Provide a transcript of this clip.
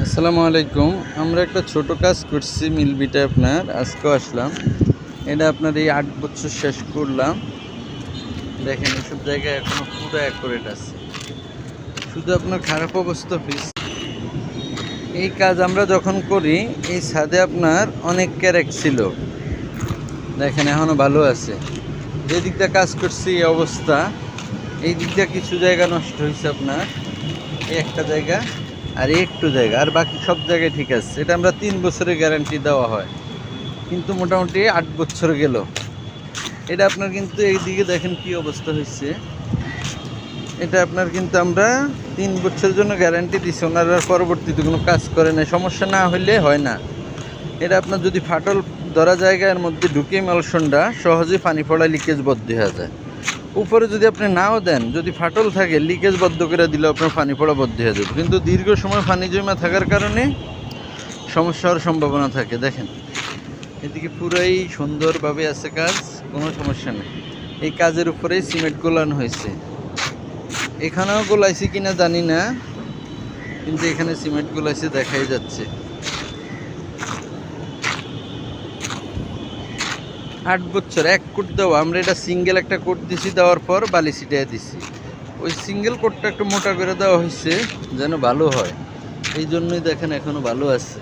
আসসালামু আলাইকুম। আমরা একটা ছোট কাজ করছি মিলবিটা আপনার। আজকেও আসলাম। এটা আপনার এই আট বছর শেষ করলাম। দেখেন, এসব জায়গায় এখনও পুরো অ্যাকোরেট আছে। শুধু আপনার খারাপ অবস্থা ফিস এই কাজ আমরা যখন করি, এই ছাদে আপনার অনেক ক্যারেক ছিল। দেখেন এখনও ভালো আছে। যে দিকটা কাজ করছি, এই অবস্থা। এই দিকটা কিছু জায়গা নষ্ট হয়েছে আপনার। এই একটা জায়গা আর একটু জায়গা, আর বাকি সব জায়গায় ঠিক আছে। এটা আমরা তিন বছরের গ্যারান্টি দেওয়া হয়। কিন্তু মোটামুটি আট বছর গেল। এটা আপনার কিন্তু এই দিকে দেখেন কি অবস্থা হয়েছে। এটা আপনার কিন্তু আমরা তিন বছরের জন্য গ্যারান্টি দিচ্ছি ওনারা পরবর্তীতে কোনো কাজ করে না সমস্যা না হলে হয় না। এটা আপনার যদি ফাটল ধরা জায়গার মধ্যে ঢুকে মালসনটা, সহজেই পানি পড়া লিকেজ বদ্ধ হয়ে যায়। উপরে যদি আপনি নাও দেন, যদি ফাটল থাকে লিকেজ বদ্ধ করে দিলে আপনার পানি পড়া বদ্ধ হয়ে যাবে। কিন্তু দীর্ঘ সময় পানি জমা থাকার কারণে সমস্যা হওয়ার সম্ভাবনা থাকে। দেখেন, এদিকে পুরাই সুন্দরভাবে আছে কাজ, কোনো সমস্যা নেই। এই কাজের উপরেই সিমেন্ট গোলানো হয়েছে। এখানেও গোলাইছে কিনা জানি না, কিন্তু এখানে সিমেন্ট গোলাইছে দেখাই যাচ্ছে। আট বছর, এক কোট দেওয়া। আমরা এটা সিঙ্গেল একটা কোট দিছি, দেওয়ার পর বালি ছিটিয়ে দিছি। ওই সিঙ্গেল কোটটা একটু মোটা করে দেওয়া হয়েছে, যেন ভালো হয়। এই জন্যই দেখেন এখনও ভালো আছে।